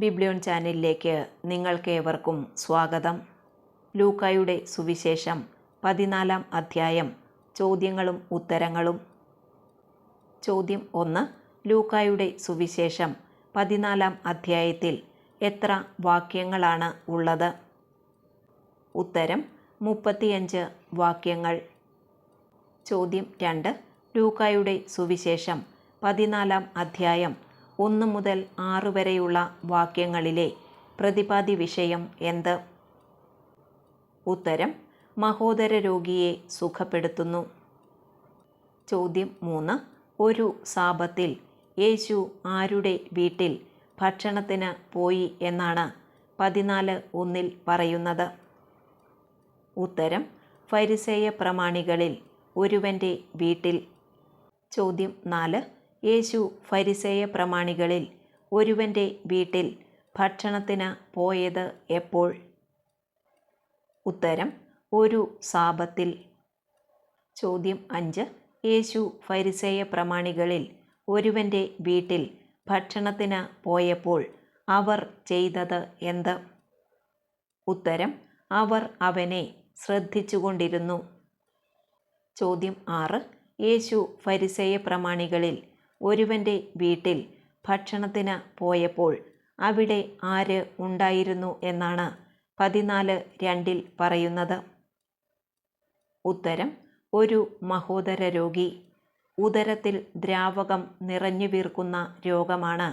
Biblion ചാനലിലേക്ക് നിങ്ങൾക്കേവർക്കും സ്വാഗതം. ലൂക്കായുടെ സുവിശേഷം പതിനാലാം അധ്യായം. ചോദ്യങ്ങളും ഉത്തരങ്ങളും. ചോദ്യം ഒന്ന്. ലൂക്കായുടെ സുവിശേഷം പതിനാലാം അധ്യായത്തിൽ എത്ര വാക്യങ്ങളാണ് ഉള്ളത്? ഉത്തരം മുപ്പത്തിയഞ്ച് വാക്യങ്ങൾ. ചോദ്യം രണ്ട്. ലൂക്കായുടെ സുവിശേഷം പതിനാലാം അധ്യായം. ഒന്ന് മുതൽ ആറ് വരെയുള്ള വാക്യങ്ങളിലെ പ്രതിപാദി വിഷയം എന്ത്? ഉത്തരം മഹോദര രോഗിയെ സുഖപ്പെടുത്തുന്നു. ചോദ്യം മൂന്ന് ഒരു സാപത്തിൽ യേശു ആരുടെ വീട്ടിൽ ഭക്ഷണത്തിന് പോയി എന്നാണ് പതിനാല് ഒന്നിൽ പറയുന്നത്? ഉത്തരം ഫരിസേയ പ്രമാണികളിൽ ഒരുവന്റെ വീട്ടിൽ. ചോദ്യം നാല് യേശു ഫരിസേയ പ്രമാണികളിൽ ഒരുവന്റെ വീട്ടിൽ ഭക്ഷണത്തിന് പോയത് എപ്പോൾ? ഉത്തരം ഒരു സാപത്തിൽ ചോദ്യം അഞ്ച്. യേശു ഫരിസേയ പ്രമാണികളിൽ ഒരുവന്റെ വീട്ടിൽ ഭക്ഷണത്തിന് പോയപ്പോൾ അവർ ചെയ്തത് എന്ത്? ഉത്തരം അവർ അവനെ ശ്രദ്ധിച്ചുകൊണ്ടിരുന്നു. ചോദ്യം ആറ്. യേശു ഫരിസേയ പ്രമാണികളിൽ ഒരുവന്റെ വീട്ടിൽ ഭക്ഷണത്തിന് പോയപ്പോൾ അവിടെ ആര് ഉണ്ടായിരുന്നു എന്നാണ് പതിനാല് രണ്ടിൽ പറയുന്നത്. ഉത്തരം ഒരു മഹോദര രോഗി. ഉദരത്തിൽ ദ്രാവകം നിറഞ്ഞു വീർക്കുന്ന രോഗമാണ്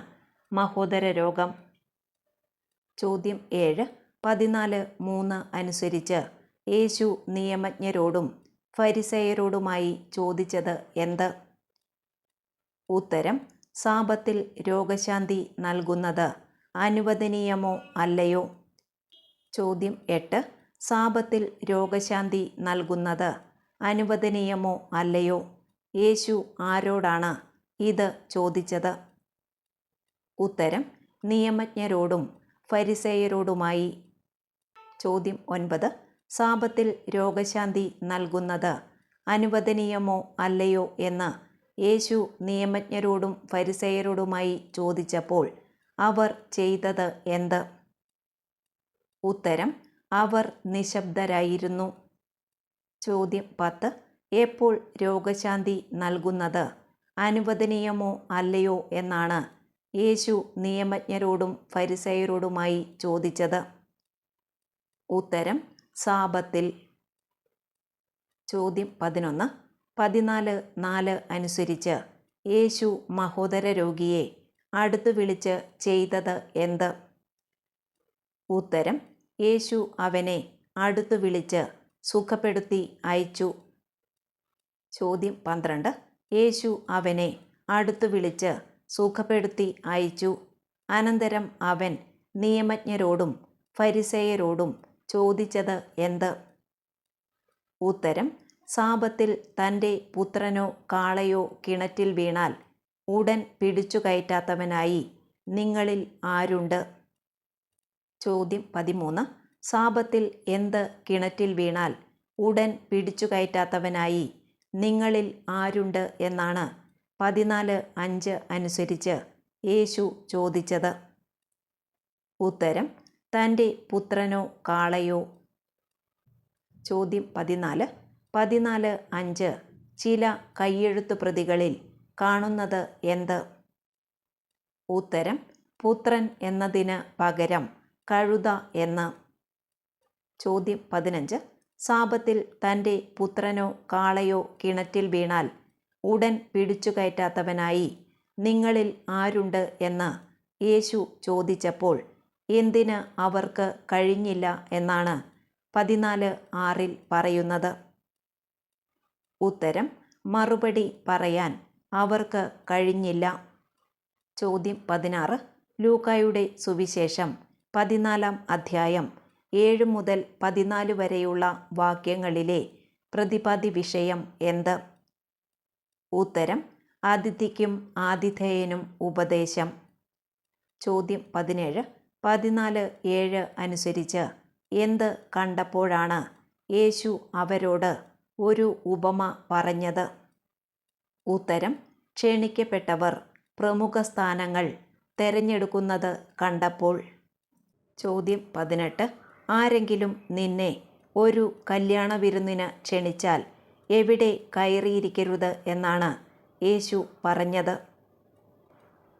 മഹോദര രോഗം. ചോദ്യം ഏഴ് പതിനാല് മൂന്ന് അനുസരിച്ച് യേശു നിയമജ്ഞരോടും ഫരിസയരോടുമായി ചോദിച്ചത് എന്ത്? ഉത്തരം സാപത്തിൽ രോഗശാന്തി നൽകുന്നത്. അനുവദനീയമോ അല്ലയോ? ചോദ്യം എട്ട്. സാപത്തിൽ രോഗശാന്തി നൽകുന്നത് അനുവദനീയമോ അല്ലയോ? യേശു ആരോടാണ് ഇത് ചോദിച്ചത്? ഉത്തരം നിയമജ്ഞരോടും ഫരിസേയരോടുമായി. ചോദ്യം ഒൻപത്. സാപത്തിൽ രോഗശാന്തി നൽകുന്നത് അനുവദനീയമോ അല്ലയോ എന്ന് യേശു നിയമജ്ഞരോടും ഫരിസേയരോടുമായി ചോദിച്ചപ്പോൾ അവർ ചെയ്തത് എന്ത്? ഉത്തരം അവർ നിശബ്ദരായിരുന്നു. ചോദ്യം പത്ത്. എപ്പോൾ രോഗശാന്തി നൽകുന്നത്? അനുവദനീയമോ അല്ലയോ എന്നാണ് യേശു നിയമജ്ഞരോടും ഫരിസയരോടുമായി ചോദിച്ചത്. ഉത്തരം സാപത്തിൽ. ചോദ്യം പതിനൊന്ന്. പതിനാല് നാല് അനുസരിച്ച് യേശു മഹോദര രോഗിയെ അടുത്തു വിളിച്ച് ചെയ്തത് എന്ത്? ഉത്തരം യേശു അവനെ അടുത്ത് വിളിച്ച് സുഖപ്പെടുത്തി അയച്ചു. ചോദ്യം പന്ത്രണ്ട് യേശു അവനെ അടുത്ത് വിളിച്ച് സുഖപ്പെടുത്തി അയച്ചു. അനന്തരം അവൻ നിയമജ്ഞരോടും ഫരിസേയരോടും ചോദിച്ചത് എന്ത്? ഉത്തരം സാപത്തിൽ തന്റെ പുത്രനോ കാളയോ കിണറ്റിൽ വീണാൽ ഉടൻ പിടിച്ചു കയറ്റാത്തവനായി നിങ്ങളിൽ ആരുണ്ട്? ചോദ്യം പതിമൂന്ന്. സാപത്തിൽ എന്ത് കിണറ്റിൽ വീണാൽ ഉടൻ പിടിച്ചു കയറ്റാത്തവനായി നിങ്ങളിൽ ആരുണ്ട് എന്നാണ് പതിനാല് അഞ്ച് അനുസരിച്ച് യേശു ചോദിച്ചത്. ഉത്തരം തന്റെ പുത്രനോ കാളയോ. ചോദ്യം പതിനാല്. പതിനാല് അഞ്ച് ചില കയ്യെഴുത്തു പ്രതികളിൽ കാണുന്നത് എന്ത്? ഉത്തരം പുത്രൻ എന്നതിന് പകരം കഴുത എന്ന്. ചോദ്യം പതിനഞ്ച്. സാപത്തിൽ തന്റെ പുത്രനോ കാളയോ കിണറ്റിൽ വീണാൽ ഉടൻ പിടിച്ചു കയറ്റാത്തവനായി നിങ്ങളിൽ ആരുണ്ട് എന്ന് യേശു ചോദിച്ചപ്പോൾ എന്തിന് അവർക്ക് കഴിഞ്ഞില്ല എന്നാണ് പതിനാല് ആറിൽ പറയുന്നത്. ഉത്തരം മറുപടി പറയാൻ അവർക്ക് കഴിഞ്ഞില്ല. ചോദ്യം പതിനാറ്. ലൂക്കായുടെ സുവിശേഷം പതിനാലാം അധ്യായം ഏഴ് മുതൽ പതിനാല് വരെയുള്ള വാക്യങ്ങളിലെ പ്രതിപാദ്യ വിഷയം എന്ത്? ഉത്തരം അതിഥിക്കും ആതിഥേയനും ഉപദേശം. ചോദ്യം പതിനേഴ്. പതിനാല് ഏഴ് അനുസരിച്ച് എന്ത് കണ്ടപ്പോഴാണ് യേശു അവരോട് ഒരു ഉപമ പറഞ്ഞത്. ഉത്തരം ക്ഷണിക്കപ്പെട്ടവർ പ്രമുഖ സ്ഥാനങ്ങൾ തെരഞ്ഞെടുക്കുന്നത് കണ്ടപ്പോൾ. ചോദ്യം പതിനെട്ട് ആരെങ്കിലും നിന്നെ ഒരു കല്യാണ വിരുന്നിന് ക്ഷണിച്ചാൽ എവിടെ കയറിയിരിക്കരുത് എന്നാണ് യേശു പറഞ്ഞത്.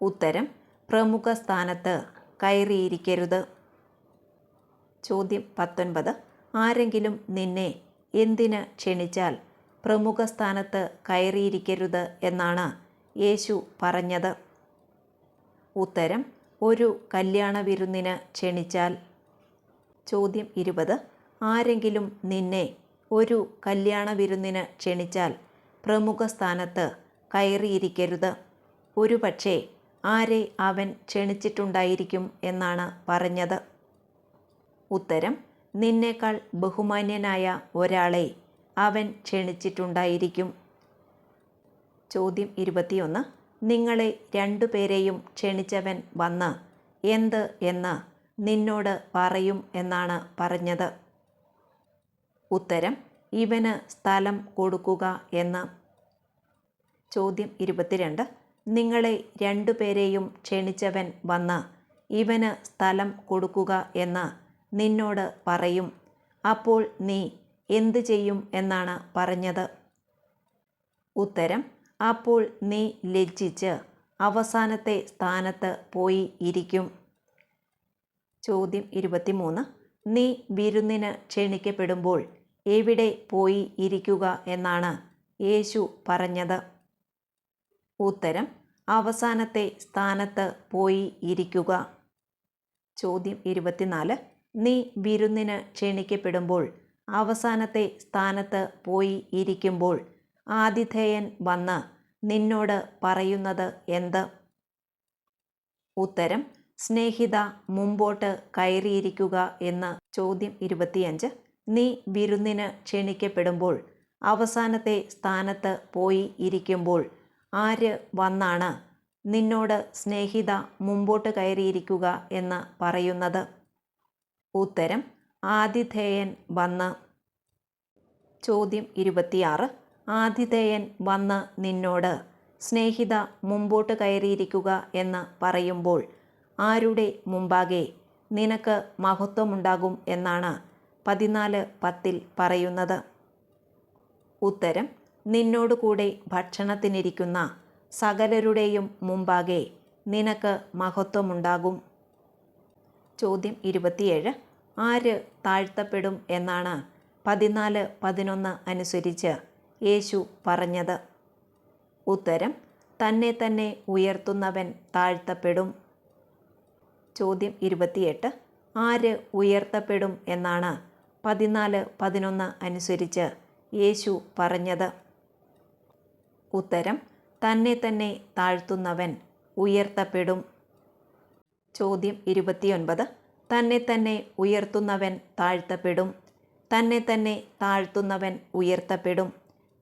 ഉത്തരം പ്രമുഖ സ്ഥാനത്ത് കയറിയിരിക്കരുത്. ചോദ്യം പത്തൊൻപത് ആരെങ്കിലും നിന്നെ എന്തിന് ക്ഷണിച്ചാൽ പ്രമുഖ സ്ഥാനത്ത് കയറിയിരിക്കരുത് എന്നാണ് യേശു പറഞ്ഞത്. ഉത്തരം ഒരു കല്യാണ വിരുന്നിന് ക്ഷണിച്ചാൽ. ചോദ്യം ഇരുപത് ആരെങ്കിലും നിന്നെ ഒരു കല്യാണ വിരുന്നിന് ക്ഷണിച്ചാൽ പ്രമുഖ സ്ഥാനത്ത് കയറിയിരിക്കരുത്. ഒരുപക്ഷേ ആരെ അവൻ ക്ഷണിച്ചിട്ടുണ്ടായിരിക്കും എന്നാണ് പറഞ്ഞത്. ഉത്തരം നിന്നേക്കാൾ ബഹുമാന്യനായ ഒരാളെ അവൻ ക്ഷണിച്ചിട്ടുണ്ടായിരിക്കും. ചോദ്യം ഇരുപത്തിയൊന്ന്. നിങ്ങളെ രണ്ടുപേരെയും ക്ഷണിച്ചവൻ വന്ന് എന്ത് എന്ന് നിന്നോട് പറയും എന്നാണ് പറഞ്ഞത്. ഉത്തരം ഇവന് സ്ഥലം കൊടുക്കുക എന്ന്. ചോദ്യം ഇരുപത്തിരണ്ട്. നിങ്ങളെ രണ്ടുപേരെയും ക്ഷണിച്ചവൻ വന്ന് ഇവന് സ്ഥലം കൊടുക്കുക എന്ന്. നിന്നോട് പറയും. അപ്പോൾ നീ എന്തു ചെയ്യും എന്നാണ് പറഞ്ഞത്? ഉത്തരം അപ്പോൾ നീ ലജ്ജിച്ച് അവസാനത്തെ സ്ഥാനത്ത് പോയി ഇരിക്കും. ചോദ്യം ഇരുപത്തിമൂന്ന്. നീ വിരുന്നിന് ക്ഷണിക്കപ്പെടുമ്പോൾ എവിടെ പോയി ഇരിക്കുക എന്നാണ് യേശു പറഞ്ഞത്. ഉത്തരം അവസാനത്തെ സ്ഥാനത്ത് പോയി ഇരിക്കുക. ചോദ്യം ഇരുപത്തിനാല്. നീ വിരുന്നിന് ക്ഷണിക്കപ്പെടുമ്പോൾ അവസാനത്തെ സ്ഥാനത്ത് പോയി ഇരിക്കുമ്പോൾ ആതിഥേയൻ വന്ന് നിന്നോട് പറയുന്നത് എന്ത്? ഉത്തരം സ്നേഹിത മുമ്പോട്ട് കയറിയിരിക്കുക എന്ന് ചോദ്യം ഇരുപത്തിയഞ്ച്. നീ വിരുന്നിന് ക്ഷണിക്കപ്പെടുമ്പോൾ അവസാനത്തെ സ്ഥാനത്ത് പോയി ഇരിക്കുമ്പോൾ ആര് വന്നാണ് നിന്നോട് സ്നേഹിത മുമ്പോട്ട് കയറിയിരിക്കുക എന്ന് പറയുന്നത്? ഉത്തരം ആതിഥേയൻ വന്ന് ചോദ്യം ഇരുപത്തിയാറ്. ആതിഥേയൻ വന്ന് നിന്നോട് സ്നേഹിത മുമ്പോട്ട് കയറിയിരിക്കുക എന്ന് പറയുമ്പോൾ ആരുടെ മുമ്പാകെ നിനക്ക് മഹത്വമുണ്ടാകും എന്നാണ് പതിനാല് പത്തിൽ പറയുന്നത്. ഉത്തരം നിന്നോട് കൂടെ ഭക്ഷണത്തിനിരിക്കുന്ന സകലരുടെയും മുമ്പാകെ നിനക്ക് മഹത്വമുണ്ടാകും. ചോദ്യം ഇരുപത്തിയേഴ്. ആര് താഴ്ത്തപ്പെടും എന്നാണ് പതിനാല് പതിനൊന്ന് അനുസരിച്ച് യേശു പറഞ്ഞത്. ഉത്തരം തന്നെ തന്നെ ഉയർത്തുന്നവൻ താഴ്ത്തപ്പെടും. ചോദ്യം ഇരുപത്തിയെട്ട് ആര് ഉയർത്തപ്പെടും? എന്നാണ് പതിനാല് പതിനൊന്ന് അനുസരിച്ച് യേശു പറഞ്ഞത്. ഉത്തരം തന്നെ തന്നെ താഴ്ത്തുന്നവൻ ഉയർത്തപ്പെടും. ചോദ്യം ഇരുപത്തിയൊൻപത് തന്നെ തന്നെ ഉയർത്തുന്നവൻ താഴ്ത്തപ്പെടും. തന്നെ തന്നെ താഴ്ത്തുന്നവൻ ഉയർത്തപ്പെടും.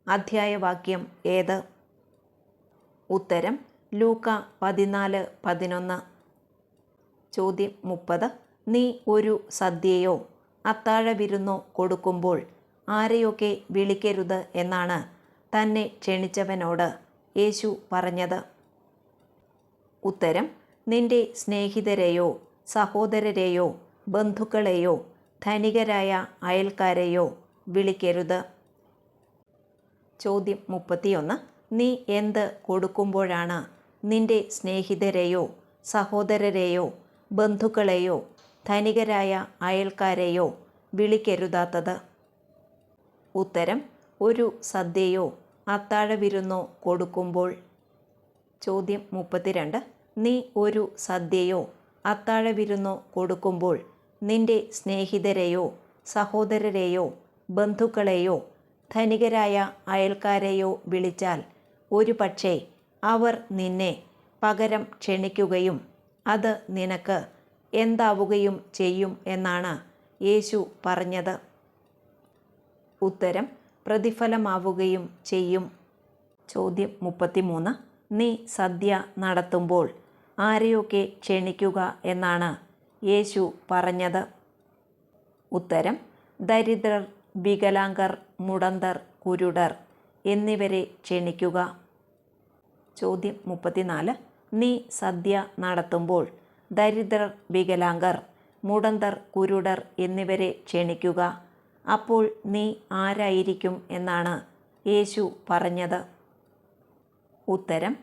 അധ്യായവാക്യം ഏത്? ഉത്തരം ലൂക്ക പതിനാല് പതിനൊന്ന്. ചോദ്യം മുപ്പത്. നീ ഒരു സദ്യയോ അത്താഴ വിരുന്നോ കൊടുക്കുമ്പോൾ ആരെയൊക്കെ വിളിക്കരുത് എന്നാണ് തന്നെ ക്ഷണിച്ചവനോട് യേശു പറഞ്ഞത്. ഉത്തരം നിന്റെ സ്നേഹിതരെയോ സഹോദരരെയോ ബന്ധുക്കളെയോ ധനികരായ അയൽക്കാരെയോ വിളിക്കരുത്. ചോദ്യം മുപ്പത്തിയൊന്ന്. നീ എന്ത് കൊടുക്കുമ്പോഴാണ് നിന്റെ സ്നേഹിതരെയോ സഹോദരരെയോ ബന്ധുക്കളെയോ ധനികരായ അയൽക്കാരെയോ വിളിക്കരുതാത്തത്? ഉത്തരം ഒരു സദ്യയോ അത്താഴവിരുന്നോ കൊടുക്കുമ്പോൾ. ചോദ്യം മുപ്പത്തിരണ്ട്. നീ ഒരു സദ്യയോ അത്താഴ വിരുന്നു കൊടുക്കുമ്പോൾ നിന്റെ സ്നേഹിതരെയോ സഹോദരരെയോ ബന്ധുക്കളെയോ ധനികരായ അയൽക്കാരെയോ വിളിച്ചാൽ ഒരു പക്ഷേ അവർ നിന്നെ പകരം ക്ഷണിക്കുകയും അത് നിനക്ക് എന്താവുകയും ചെയ്യും എന്നാണ് യേശു പറഞ്ഞത്. ഉത്തരം പ്രതിഫലമാവുകയും ചെയ്യും. ചോദ്യം മുപ്പത്തിമൂന്ന്. നീ സദ്യ നടത്തുമ്പോൾ ആരെയൊക്കെ ക്ഷണിക്കുക എന്നാണ് യേശു പറഞ്ഞത്. ഉത്തരം ദരിദ്രർ വികലാംഗർ മുടന്തർ കുരുടർ എന്നിവരെ ക്ഷണിക്കുക. ചോദ്യം മുപ്പത്തിനാല് നീ സദ്യ നടത്തുമ്പോൾ ദരിദ്രർ വികലാംഗർ മുടന്തർ കുരുടർ എന്നിവരെ ക്ഷണിക്കുക. അപ്പോൾ നീ ആരായിരിക്കും എന്നാണ് യേശു പറഞ്ഞത്. ഉത്തരം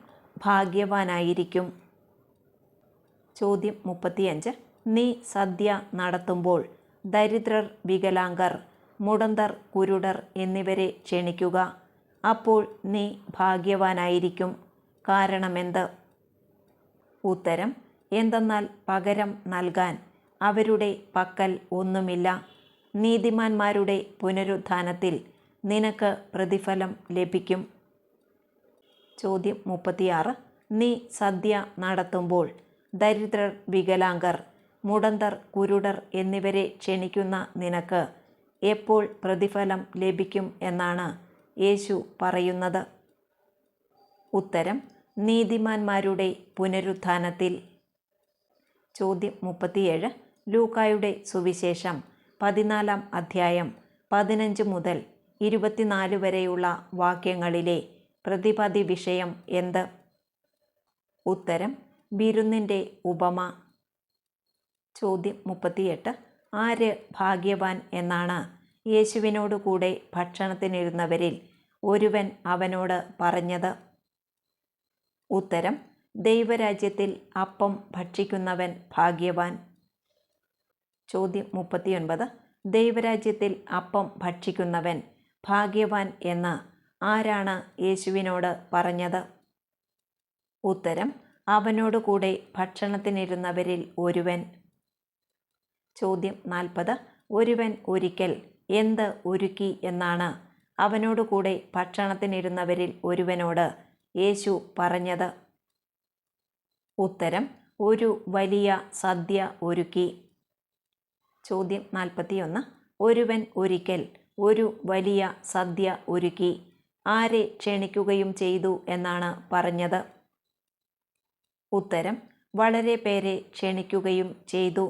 ഭാഗ്യവാനായിരിക്കും. ചോദ്യം മുപ്പത്തിയഞ്ച്. നീ സദ്യ നടത്തുമ്പോൾ ദരിദ്രർ വികലാംഗർ മുടന്തർ കുരുടർ എന്നിവരെ ക്ഷണിക്കുക. അപ്പോൾ നീ ഭാഗ്യവാനായിരിക്കും. കാരണമെന്ത്? ഉത്തരം എന്തെന്നാൽ പകരം നൽകാൻ. അവരുടെ പക്കൽ ഒന്നുമില്ല. നീതിമാന്മാരുടെ പുനരുത്ഥാനത്തിൽ നിനക്ക് പ്രതിഫലം ലഭിക്കും. ചോദ്യം മുപ്പത്തിയാറ്. നീ സദ്യ നടത്തുമ്പോൾ ദരിദ്രർ വികലാംഗർ മുടന്തർ കുരുടർ എന്നിവരെ ക്ഷണിക്കുന്ന നിനക്ക് എപ്പോൾ പ്രതിഫലം ലഭിക്കും എന്നാണ് യേശു പറയുന്നത്. ഉത്തരം നീതിമാന്മാരുടെ പുനരുത്ഥാനത്തിൽ. ചോദ്യം മുപ്പത്തിയേഴ്. ലൂക്കായുടെ സുവിശേഷം പതിനാലാം അധ്യായം പതിനഞ്ച് മുതൽ ഇരുപത്തിനാല് വരെയുള്ള വാക്യങ്ങളിലെ പ്രതിപാദി വിഷയം എന്ത്? ഉത്തരം വിരുന്നിന്റെ ഉപമ. ചോദ്യം മുപ്പത്തിയെട്ട്. ആര് ഭാഗ്യവാൻ എന്നാണ്. യേശുവിനോട് കൂടെ ഭക്ഷണത്തിനിരുന്നവരിൽ ഒരുവൻ അവനോട് പറഞ്ഞത്. ഉത്തരം ദൈവരാജ്യത്തിൽ അപ്പം ഭക്ഷിക്കുന്നവൻ ഭാഗ്യവാൻ. ചോദ്യം മുപ്പത്തിയൊൻപത്. ദൈവരാജ്യത്തിൽ അപ്പം ഭക്ഷിക്കുന്നവൻ ഭാഗ്യവാൻ എന്ന് ആരാണ് യേശുവിനോട് പറഞ്ഞത്? ഉത്തരം അവനോട് കൂടെ ഭക്ഷണത്തിനിരുന്നവരിൽ ഒരുവൻ. ചോദ്യം നാൽപ്പത്. ഒരുവൻ ഒരിക്കൽ എന്ത് ഒരുക്കി എന്നാണ്. അവനോട് കൂടെ ഭക്ഷണത്തിനിരുന്നവരിൽ ഒരുവനോട് യേശു പറഞ്ഞത്. ഉത്തരം ഒരു വലിയ സദ്യ ഒരുക്കി. ചോദ്യം നാൽപ്പത്തിയൊന്ന്. ഒരുവൻ ഒരിക്കൽ ഒരു വലിയ സദ്യ ഒരുക്കി. ആരെ ക്ഷണിക്കുകയും ചെയ്തു എന്നാണ് പറഞ്ഞത്. ഉത്തരം വളരെ പേരെ ക്ഷണിക്കുകയും ചെയ്തു.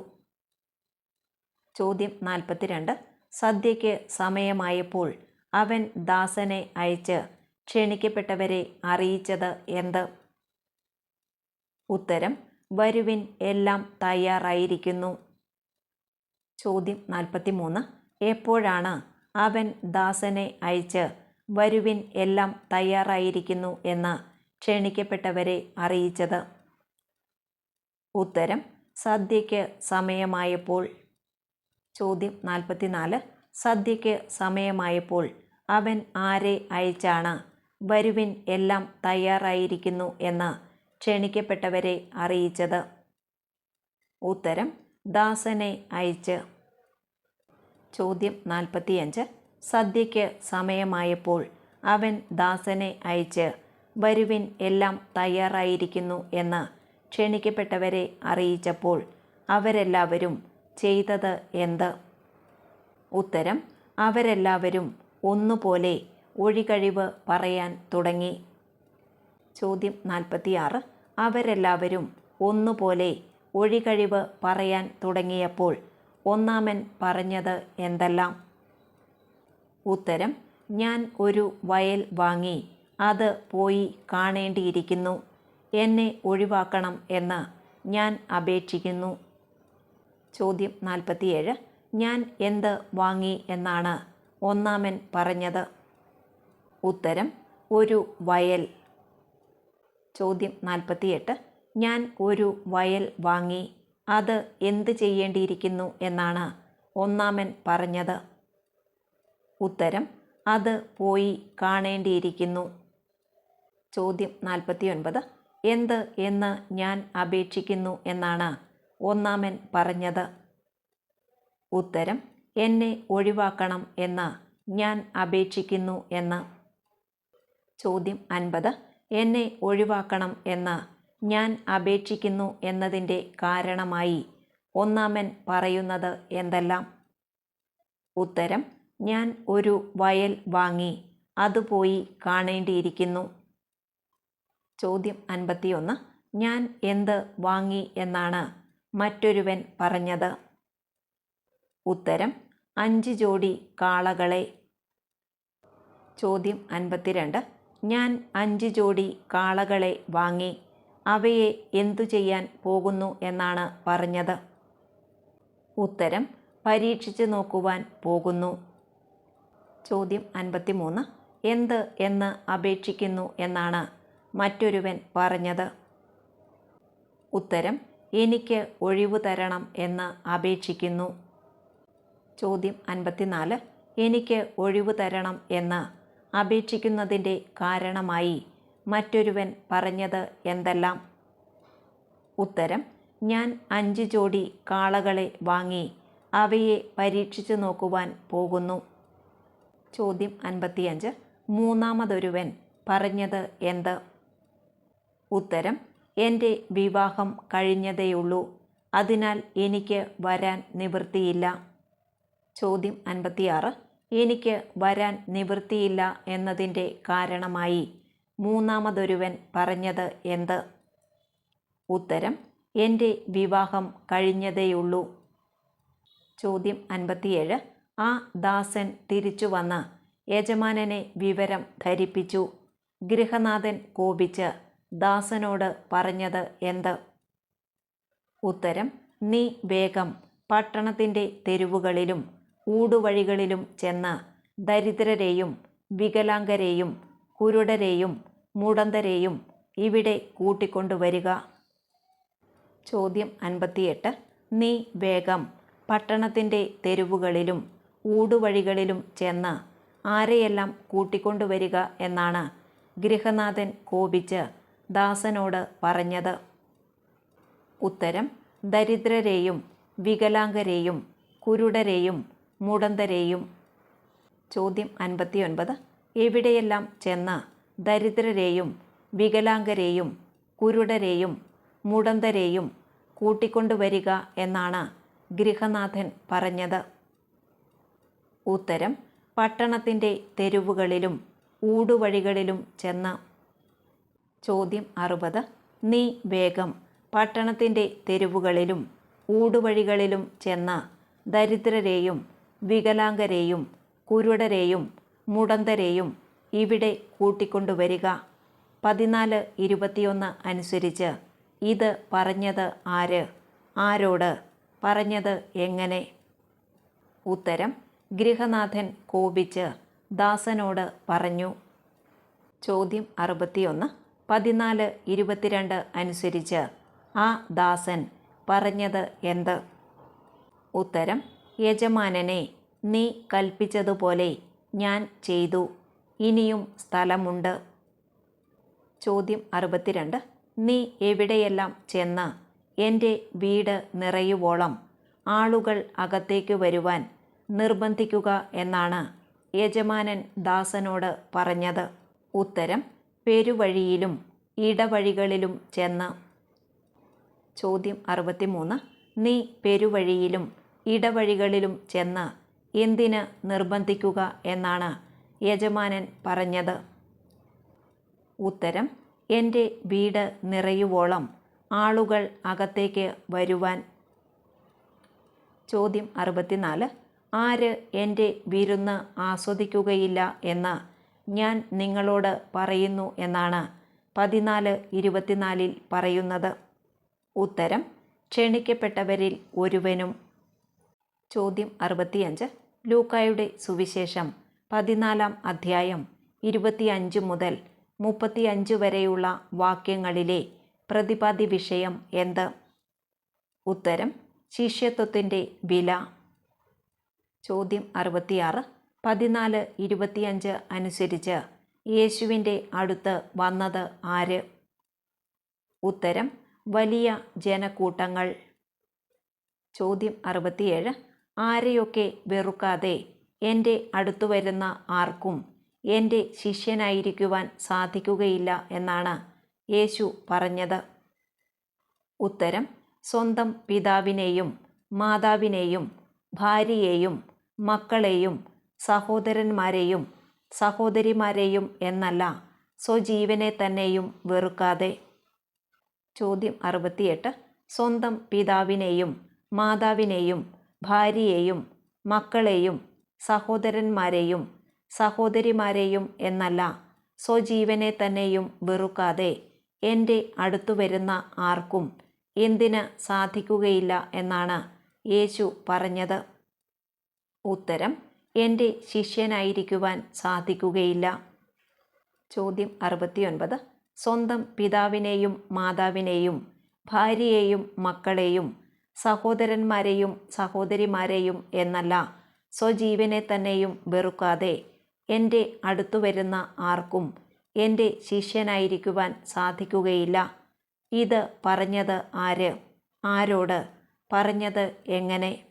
ചോദ്യം നാൽപ്പത്തിരണ്ട്. സദ്യയ്ക്ക് സമയമായപ്പോൾ അവൻ ദാസനെ അയച്ച് ക്ഷണിക്കപ്പെട്ടവരെ അറിയിച്ചത് എന്ത്? ഉത്തരം വരുവിൻ എല്ലാം തയ്യാറായിരിക്കുന്നു. ചോദ്യം നാൽപ്പത്തിമൂന്ന്. എപ്പോഴാണ് അവൻ ദാസനെ അയച്ച് വരുവിൻ എല്ലാം തയ്യാറായിരിക്കുന്നു എന്ന് ക്ഷണിക്കപ്പെട്ടവരെ അറിയിച്ചത്? ഉത്തരം സദ്യയ്ക്ക് സമയമായപ്പോൾ ചോദ്യം നാൽപ്പത്തിനാല്. സദ്യയ്ക്ക് സമയമായപ്പോൾ അവൻ ആരെ അയച്ചാണ്? വരുവിൻ എല്ലാം തയ്യാറായിരിക്കുന്നു എന്ന് ക്ഷണിക്കപ്പെട്ടവരെ അറിയിച്ചത്. ഉത്തരം ദാസനെ അയച്ച്. ചോദ്യം നാൽപ്പത്തിയഞ്ച്. സദ്യയ്ക്ക് സമയമായപ്പോൾ അവൻ ദാസനെ അയച്ച്. വരുവിൻ എല്ലാം തയ്യാറായിരിക്കുന്നു എന്ന് ക്ഷണിക്കപ്പെട്ടവരെ അറിയിച്ചപ്പോൾ അവരെല്ലാവരും ചെയ്തത് എന്ത്? ഉത്തരം അവരെല്ലാവരും ഒന്നുപോലെ ഒഴികഴിവ് പറയാൻ തുടങ്ങി. ചോദ്യം നാൽപ്പത്തിയാറ്. അവരെല്ലാവരും ഒന്നുപോലെ ഒഴികഴിവ് പറയാൻ തുടങ്ങിയപ്പോൾ ഒന്നാമൻ പറഞ്ഞത് എന്തെല്ലാം? ഉത്തരം ഞാൻ ഒരു വയൽ വാങ്ങി അത് പോയി കാണേണ്ടിയിരിക്കുന്നു. എന്നെ ഒഴിവാക്കണം എന്ന് ഞാൻ അപേക്ഷിക്കുന്നു. ചോദ്യം നാൽപ്പത്തിയേഴ്. ഞാൻ എന്ത് വാങ്ങി എന്നാണ് ഒന്നാമൻ പറഞ്ഞത്. ഉത്തരം ഒരു വയൽ. ചോദ്യം നാൽപ്പത്തിയെട്ട്. ഞാൻ ഒരു വയൽ വാങ്ങി. അത് എന്ത് ചെയ്യേണ്ടിയിരിക്കുന്നു എന്നാണ് ഒന്നാമൻ പറഞ്ഞത്. ഉത്തരം അത് പോയി കാണേണ്ടിയിരിക്കുന്നു. ചോദ്യം നാൽപ്പത്തിയൊൻപത്. എന്ത് എന്ന് ഞാൻ അപേക്ഷിക്കുന്നു എന്നാണ് ഒന്നാമൻ പറഞ്ഞത്. ഉത്തരം എന്നെ ഒഴിവാക്കണം എന്ന് ഞാൻ അപേക്ഷിക്കുന്നു എന്ന്. ചോദ്യം അൻപത് എന്നെ ഒഴിവാക്കണം എന്ന് ഞാൻ അപേക്ഷിക്കുന്നു എന്നതിന്റെ കാരണമായി ഒന്നാമൻ പറയുന്നത് എന്തെല്ലാം? ഉത്തരം ഞാൻ ഒരു വയൽ വാങ്ങി അതുപോയി കാണേണ്ടിയിരിക്കുന്നു. ചോദ്യം അൻപത്തിയൊന്ന്. ഞാൻ എന്ത് വാങ്ങി എന്നാണ് മറ്റൊരുവൻ പറഞ്ഞത്? ഉത്തരം അഞ്ച് ജോഡി കാളകളെ. ചോദ്യം അൻപത്തിരണ്ട്. ഞാൻ അഞ്ച് ജോഡി കാളകളെ വാങ്ങി. അവയെ എന്തു ചെയ്യാൻ പോകുന്നു എന്നാണ് പറഞ്ഞത്? ഉത്തരം പരീക്ഷിച്ചു നോക്കുവാൻ പോകുന്നു. ചോദ്യം അൻപത്തിമൂന്ന്. എന്ത് എന്ന് അപേക്ഷിക്കുന്നു എന്നാണ് മറ്റൊരുവൻ പറഞ്ഞത്. ഉത്തരം എനിക്ക് ഒഴിവു തരണം എന്ന് അപേക്ഷിക്കുന്നു. ചോദ്യം അൻപത്തിനാല് എനിക്ക് ഒഴിവു തരണം എന്ന് അപേക്ഷിക്കുന്നതിന്റെ കാരണമായി മറ്റൊരുവൻ പറഞ്ഞത് എന്തെല്ലാം? ഉത്തരം ഞാൻ അഞ്ച് ജോഡി കാളകളെ വാങ്ങി അവയെ പരീക്ഷിച്ചു നോക്കുവാൻ പോകുന്നു. ചോദ്യം അൻപത്തിയഞ്ച് മൂന്നാമതൊരുവൻ പറഞ്ഞത് എന്ത്? ഉത്തരം എന്റെ വിവാഹം കഴിഞ്ഞതേയുള്ളൂ. അതിനാൽ എനിക്ക് വരാൻ നിവൃത്തിയില്ല. ചോദ്യം അൻപത്തിയാറ്. എനിക്ക് വരാൻ നിവൃത്തിയില്ല എന്നതിന്റെ കാരണമായി മൂന്നാമതൊരുവൻ പറഞ്ഞത് എന്ത്? ഉത്തരം എന്റെ വിവാഹം കഴിഞ്ഞതേയുള്ളൂ. ചോദ്യം അൻപത്തിയേഴ്. ആ ദാസൻ തിരിച്ചു വന്ന് യജമാനനെ വിവരം ധരിപ്പിച്ചു. ഗൃഹനാഥൻ കോപിച്ച് ദാസനോട് പറഞ്ഞത് എന്ത്? ഉത്തരം നീ വേഗം പട്ടണത്തിന്റെ തെരുവുകളിലും ഊടുവഴികളിലും ചെന്ന് ദരിദ്രരെയും വികലാംഗരെയും കുരുടരെയും മുടന്തരെയും ഇവിടെ കൂട്ടിക്കൊണ്ടുവരിക. ചോദ്യം അൻപത്തിയെട്ട്. നീ വേഗം പട്ടണത്തിന്റെ തെരുവുകളിലും ഊടുവഴികളിലും ചെന്ന് ആരെയെല്ലാം കൂട്ടിക്കൊണ്ടുവരിക എന്നാണ് ഗൃഹനാഥൻ കോപിച്ച് ദാസനോട് പറഞ്ഞത്. ഉത്തരം ദരിദ്രരെയും വികലാംഗരെയും കുരുടരെയും മുടന്തരെയും. ചോദ്യം അൻപത്തിയൊൻപത്. എവിടെയെല്ലാം ചെന്ന് ദരിദ്രരെയും വികലാംഗരെയും കുരുടരെയും മുടന്തരെയും കൂട്ടിക്കൊണ്ടുവരിക എന്നാണ് ഗൃഹനാഥൻ പറഞ്ഞത്. ഉത്തരം പട്ടണത്തിന്റെ തെരുവുകളിലും ഊടുവഴികളിലും ചെന്ന് ചോദ്യം അറുപത്. നീ വേഗം പട്ടണത്തിന്റെ തെരുവുകളിലും ഊടുവഴികളിലും ചെന്ന് ദരിദ്രരെയും വികലാംഗരെയും കുരുടരെയും മുടന്തരെയും ഇവിടെ കൂട്ടിക്കൊണ്ടുവരിക. പതിനാല് ഇരുപത്തിയൊന്ന് അനുസരിച്ച് ഇത് പറഞ്ഞത് ആര്? ആരോട്? പറഞ്ഞത് എങ്ങനെ? ഉത്തരം ഗൃഹനാഥൻ കോപിച്ച് ദാസനോട് പറഞ്ഞു. ചോദ്യം അറുപത്തിയൊന്ന്. പതിനാല് ഇരുപത്തിരണ്ട് അനുസരിച്ച് ആ ദാസൻ പറഞ്ഞത് എന്ത്? ഉത്തരം യജമാനനെ നീ കൽപ്പിച്ചതുപോലെ ഞാൻ ചെയ്തു. ഇനിയും സ്ഥലമുണ്ട്. ചോദ്യം അറുപത്തിരണ്ട്. നീ എവിടെയെല്ലാം ചെന്ന് എന്റെ വീട് നിറയുവോളം ആളുകൾ അകത്തേക്ക് വരുവാൻ നിർബന്ധിക്കുക എന്നാണ് യജമാനൻ ദാസനോട് പറഞ്ഞത്. ഉത്തരം പെരുവഴിയിലും ഇടവഴികളിലും ചെന്ന് ചോദ്യം അറുപത്തിമൂന്ന്. നീ പെരുവഴിയിലും ഇടവഴികളിലും ചെന്ന് എന്തിന് നിർബന്ധിക്കുക എന്നാണ് യജമാനൻ പറഞ്ഞത്. ഉത്തരം എന്റെ വീട് നിറയുവോളം ആളുകൾ അകത്തേക്ക് വരുവാൻ. ചോദ്യം അറുപത്തിനാല്. ആര് എന്റെ വിരുന്ന് ആസ്വദിക്കുകയില്ല എന്ന് ഞാൻ നിങ്ങളോട് പറയുന്നു എന്നാണ് പതിനാല് ഇരുപത്തിനാലിൽ പറയുന്നത്. ഉത്തരം ക്ഷണിക്കപ്പെട്ടവരിൽ ഒരുവനും. ചോദ്യം അറുപത്തിയഞ്ച്. ലൂക്കായുടെ സുവിശേഷം പതിനാലാം അധ്യായം ഇരുപത്തിയഞ്ച് മുതൽ മുപ്പത്തിയഞ്ച് വരെയുള്ള വാക്യങ്ങളിലെ പ്രതിപാദ്യ വിഷയം എന്ത്? ഉത്തരം ശിഷ്യത്വത്തിന്റെ വില. ചോദ്യം അറുപത്തിയാറ്. പതിനാല് ഇരുപത്തിയഞ്ച് അനുസരിച്ച് യേശുവിന്റെ അടുത്ത് വന്നത് ആര്? ഉത്തരം വലിയ ജനക്കൂട്ടങ്ങൾ. ചോദ്യം അറുപത്തിയേഴ്. ആരെയൊക്കെ വെറുക്കാതെ എന്റെ അടുത്തു വരുന്ന ആർക്കും എന്റെ ശിഷ്യനായിരിക്കുവാൻ സാധിക്കുകയില്ല എന്നാണ് യേശു പറഞ്ഞത്. ഉത്തരം സ്വന്തം പിതാവിനെയും മാതാവിനെയും ഭാര്യയെയും മക്കളെയും സഹോദരന്മാരെയും സഹോദരിമാരെയും എന്നല്ല. സ്വജീവനെ തന്നെയും വെറുക്കാതെ. ചോദ്യം അറുപത്തിയെട്ട്. സ്വന്തം പിതാവിനെയും മാതാവിനെയും ഭാര്യയെയും മക്കളെയും സഹോദരന്മാരെയും സഹോദരിമാരെയും എന്നല്ല. സ്വജീവനെ തന്നെയും വെറുക്കാതെ. എന്റെ അടുത്തു വരുന്ന ആർക്കും എന്തിന് സാധിക്കുകയില്ല എന്നാണ് യേശു പറഞ്ഞത്. ഉത്തരം എന്റെ ശിഷ്യനായിരിക്കുവാൻ സാധിക്കുകയില്ല. ചോദ്യം അറുപത്തിയൊൻപത്. സ്വന്തം പിതാവിനെയും മാതാവിനെയും ഭാര്യയെയും മക്കളെയും സഹോദരന്മാരെയും സഹോദരിമാരെയും എന്നല്ല സ്വജീവനെ തന്നെയും വെറുക്കാതെ എന്റെ അടുത്തു വരുന്ന ആർക്കും എന്റെ ശിഷ്യനായിരിക്കുവാൻ സാധിക്കുകയില്ല. ഇത് പറഞ്ഞത് ആര്? ആരോട്? പറഞ്ഞത് എങ്ങനെ?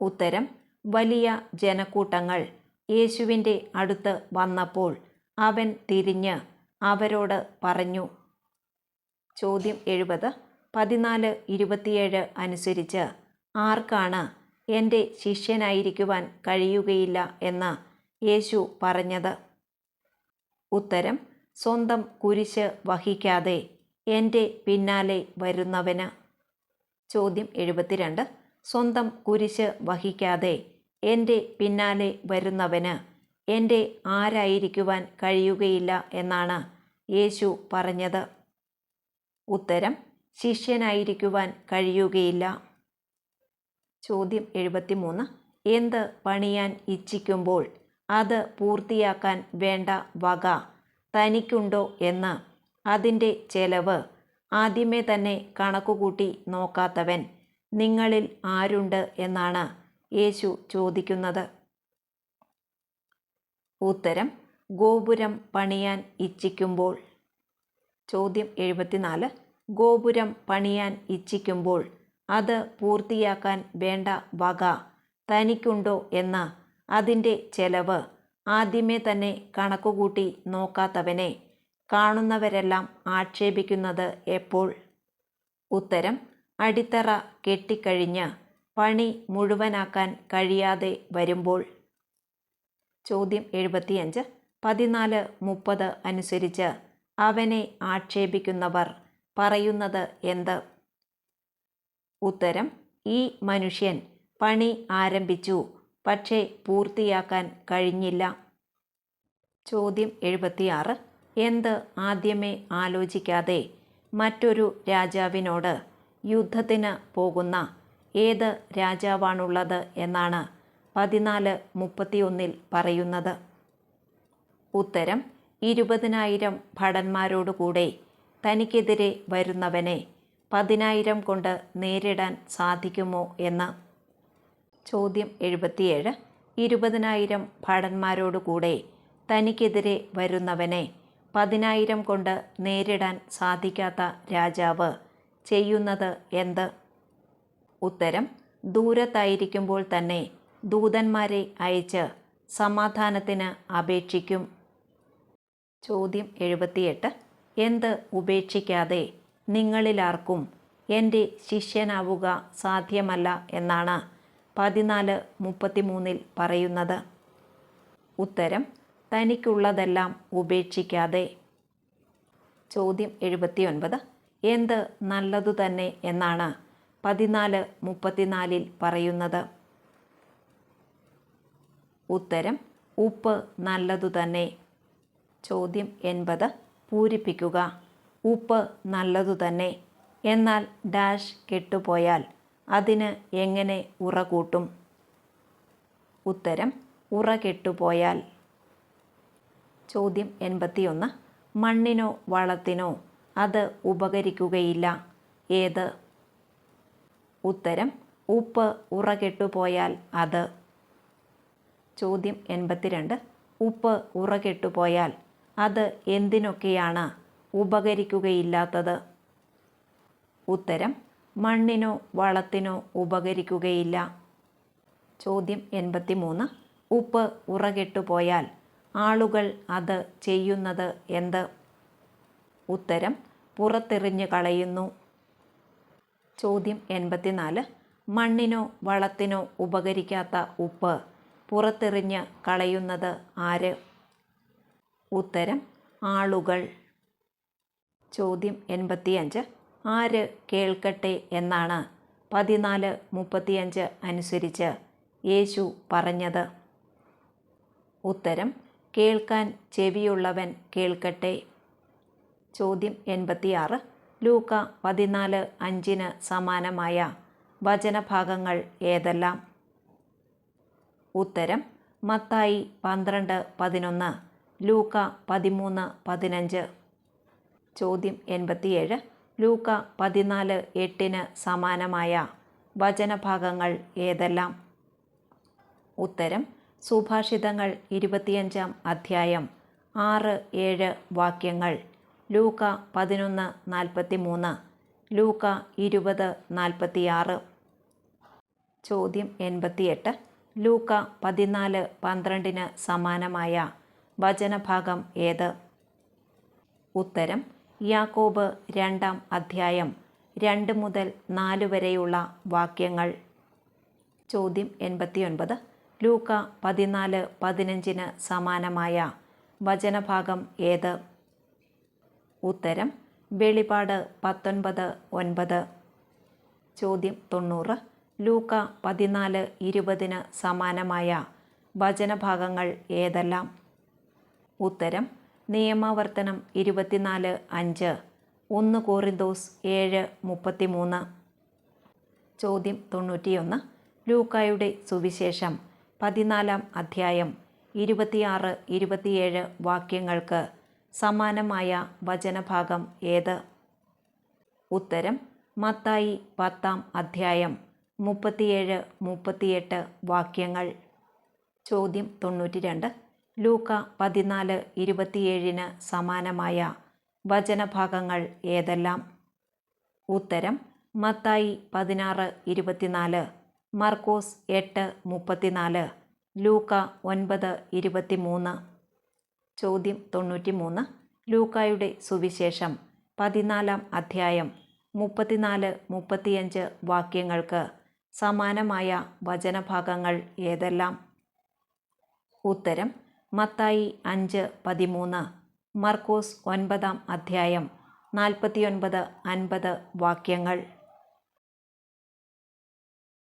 ഉത്തരം വലിയ ജനക്കൂട്ടങ്ങൾ യേശുവിന്റെ അടുത്ത് വന്നപ്പോൾ അവൻ തിരിഞ്ഞ് അവരോട് പറഞ്ഞു ചോദ്യം എഴുപത് പതിനാല് ഇരുപത്തിയേഴ് അനുസരിച്ച് ആർക്കാണ് എന്റെ ശിഷ്യനായിരിക്കുവാൻ കഴിയുകയില്ല എന്ന് യേശു പറഞ്ഞത്? ഉത്തരം സ്വന്തം കുരിശ് വഹിക്കാതെ എന്റെ പിന്നാലെ വരുന്നവന്. ചോദ്യം എഴുപത്തിരണ്ട് സ്വന്തം കുരിശ് വഹിക്കാതെ എന്റെ പിന്നാലെ വരുന്നവന് എന്റെ ആരായിരിക്കുവാൻ കഴിയുകയില്ല എന്നാണ് യേശു പറഞ്ഞത്. ഉത്തരം ശിഷ്യനായിരിക്കുവാൻ കഴിയുകയില്ല. ചോദ്യം എഴുപത്തിമൂന്ന്. എന്ത് പണിയാൻ ഇച്ഛിക്കുമ്പോൾ അത് പൂർത്തിയാക്കാൻ വേണ്ട വക തനിക്കുണ്ടോ എന്ന് അതിന്റെ ചെലവ് ആദ്യമേ തന്നെ കണക്കുകൂട്ടി നോക്കാത്തവൻ നിങ്ങളിൽ ആരുണ്ട് എന്നാണ് യേശു ചോദിക്കുന്നത്. ഉത്തരം ഗോപുരം പണിയാൻ ഇച്ഛിക്കുമ്പോൾ. ചോദ്യം എഴുപത്തിനാല് ഗോപുരം പണിയാൻ ഇച്ഛിക്കുമ്പോൾ അത് പൂർത്തിയാക്കാൻ വേണ്ട വക തനിക്കുണ്ടോ എന്ന് അതിന്റെ ചെലവ് ആദ്യമേ തന്നെ കണക്കുകൂട്ടി നോക്കാത്തവനെ കാണുന്നവരെല്ലാം ആക്ഷേപിക്കുന്നത് എപ്പോൾ? ഉത്തരം അടിത്തറ കെട്ടിക്കഴിഞ്ഞ് പണി മുഴുവനാക്കാൻ കഴിയാതെ വരുമ്പോൾ. ചോദ്യം എഴുപത്തിയഞ്ച്. പതിനാല് മുപ്പത് അനുസരിച്ച് അവനെ ആക്ഷേപിക്കുന്നവർ പറയുന്നത് എന്ത്? ഉത്തരം ഈ മനുഷ്യൻ പണി ആരംഭിച്ചു പക്ഷേ പൂർത്തിയാക്കാൻ കഴിഞ്ഞില്ല. ചോദ്യം എഴുപത്തിയാറ്. എന്ത് ആദ്യമേ ആലോചിക്കാതെ മറ്റൊരു രാജാവിനോട് യുദ്ധത്തിന് പോകുന്ന ഏത് രാജാവാണുള്ളത് എന്നാണ് പതിനാല് മുപ്പത്തിയൊന്നിൽ പറയുന്നത്. ഉത്തരം ഇരുപതിനായിരം ഭടന്മാരോടുകൂടെ തനിക്കെതിരെ വരുന്നവനെ പതിനായിരം കൊണ്ട് നേരിടാൻ സാധിക്കുമോ എന്ന്. ചോദ്യം എഴുപത്തിയേഴ് ഇരുപതിനായിരം ഭടന്മാരോടുകൂടെ തനിക്കെതിരെ വരുന്നവനെ പതിനായിരം കൊണ്ട് നേരിടാൻ സാധിക്കാത്ത രാജാവ് ചെയ്യുന്നത് എന്ത്? ഉത്തരം ദൂരത്തായിരിക്കുമ്പോൾ തന്നെ ദൂതന്മാരെ അയച്ച് സമാധാനത്തിന് അപേക്ഷിക്കും. ചോദ്യം എഴുപത്തിയെട്ട്. എന്ത് ഉപേക്ഷിക്കാതെ നിങ്ങളിലാർക്കും എന്റെ ശിഷ്യനാവുക സാധ്യമല്ല എന്നാണ് പതിനാല് മുപ്പത്തിമൂന്നിൽ പറയുന്നത്. ഉത്തരം തനിക്കുള്ളതെല്ലാം ഉപേക്ഷിക്കാതെ. ചോദ്യം എഴുപത്തിയൊൻപത്. എന്ത് നല്ലതു തന്നെ എന്നാണ് പതിനാല് മുപ്പത്തിനാലിൽ പറയുന്നത്. ഉത്തരം ഉപ്പ് നല്ലതു തന്നെ. ചോദ്യം എൺപത്. പൂരിപ്പിക്കുക. ഉപ്പ് നല്ലതു തന്നെ. എന്നാൽ ഡാഷ് കെട്ടുപോയാൽ അതിന് എങ്ങനെ ഉറ കൂട്ടും? ഉത്തരം ഉറ കെട്ടുപോയാൽ. ചോദ്യം എൺപത്തിയൊന്ന്. മണ്ണിനോ വളത്തിനോ? അത് ഉപകരിക്കുകയില്ല. ഏത്? ഉത്തരം ഉപ്പ് ഉറകെട്ടുപോയാൽ അത്. ചോദ്യം എൺപത്തിരണ്ട്. ഉപ്പ് ഉറകെട്ടുപോയാൽ അത് എന്തിനൊക്കെയാണ് ഉപകരിക്കുകയില്ലാത്തത്? ഉത്തരം മണ്ണിനോ വളത്തിനോ ഉപകരിക്കുകയില്ല. ചോദ്യം എൺപത്തിമൂന്ന്. ഉപ്പ് ഉറകെട്ടുപോയാൽ ആളുകൾ അത് ചെയ്യുന്നത് എന്ത്? ഉത്തരം പുറത്തെറിഞ്ഞു കളയുന്നു. ചോദ്യം എൺപത്തിനാല്. മണ്ണിനോ വളത്തിനോ ഉപകരിക്കാത്ത ഉപ്പ്. പുറത്തെറിഞ്ഞ് കളയുന്നത് ആര്? ഉത്തരം ആളുകൾ. ചോദ്യം എൺപത്തിയഞ്ച്. ആര് കേൾക്കട്ടെ എന്നാണ്. പതിനാല് മുപ്പത്തിയഞ്ച് അനുസരിച്ച് യേശു പറഞ്ഞത്. ഉത്തരം കേൾക്കാൻ ചെവിയുള്ളവൻ കേൾക്കട്ടെ. ചോദ്യം എൺപത്തിയാറ്. ലൂക്ക പതിനാല് അഞ്ചിന് സമാനമായ വചനഭാഗങ്ങൾ ഏതെല്ലാം? ഉത്തരം മത്തായി പന്ത്രണ്ട് പതിനൊന്ന് ലൂക്ക പതിമൂന്ന് പതിനഞ്ച്. ചോദ്യം എൺപത്തിയേഴ്. ലൂക്ക പതിനാല് എട്ടിന് സമാനമായ വചനഭാഗങ്ങൾ ഏതെല്ലാം? ഉത്തരം സുഭാഷിതങ്ങൾ ഇരുപത്തിയഞ്ചാം അധ്യായം ആറ് ഏഴ് വാക്യങ്ങൾ. ലൂക്ക പതിനൊന്ന് നാൽപ്പത്തി മൂന്ന് ലൂക്ക ഇരുപത് നാൽപ്പത്തിയാറ്. ചോദ്യം എൺപത്തിയെട്ട്. ലൂക്ക പതിനാല് പന്ത്രണ്ടിന് സമാനമായ വചനഭാഗം ഏത്? ഉത്തരം യാക്കോബ് രണ്ടാം അധ്യായം രണ്ട് മുതൽ നാല് വരെയുള്ള വാക്യങ്ങൾ. ചോദ്യം എൺപത്തിയൊൻപത്. ലൂക്ക പതിനാല് പതിനഞ്ചിന് സമാനമായ വചനഭാഗം ഏത്? ഉത്തരം വെളിപാട് പത്തൊൻപത് ഒൻപത്. ചോദ്യം തൊണ്ണൂറ്. ലൂക്ക പതിനാല് ഇരുപതിന് സമാനമായ വചനഭാഗങ്ങൾ ഏതെല്ലാം? ഉത്തരം നിയമാവർത്തനം ഇരുപത്തിനാല് അഞ്ച്. ഒന്ന് കോറിന്തോസ് ഏഴ് മുപ്പത്തിമൂന്ന്. ചോദ്യം തൊണ്ണൂറ്റിയൊന്ന്. ലൂക്കായുടെ സുവിശേഷം പതിനാലാം അധ്യായം ഇരുപത്തിയാറ് ഇരുപത്തിയേഴ് വാക്യങ്ങൾക്ക് സമാനമായ വചനഭാഗം ഏത്? ഉത്തരം മത്തായി പത്താം അധ്യായം മുപ്പത്തിയേഴ് മുപ്പത്തിയെട്ട് വാക്യങ്ങൾ. ചോദ്യം തൊണ്ണൂറ്റി രണ്ട് ലൂക്ക പതിനാല് ഇരുപത്തിയേഴിന് സമാനമായ വചനഭാഗങ്ങൾ ഏതെല്ലാം? ഉത്തരം മത്തായി പതിനാറ് ഇരുപത്തിനാല് മർക്കോസ് എട്ട് മുപ്പത്തിനാല് ലൂക്ക ഒൻപത് ഇരുപത്തിമൂന്ന് ചോദ്യം തൊണ്ണൂറ്റി മൂന്ന് ലൂക്കായുടെ സുവിശേഷം പതിനാലാം അധ്യായം മുപ്പത്തിനാല് മുപ്പത്തിയഞ്ച് വാക്യങ്ങൾക്ക് സമാനമായ വചനഭാഗങ്ങൾ ഏതെല്ലാം? ഉത്തരം മത്തായി അഞ്ച് പതിമൂന്ന്. മർക്കോസ് ഒൻപതാം അധ്യായം നാൽപ്പത്തിയൊൻപത് അൻപത് വാക്യങ്ങൾ.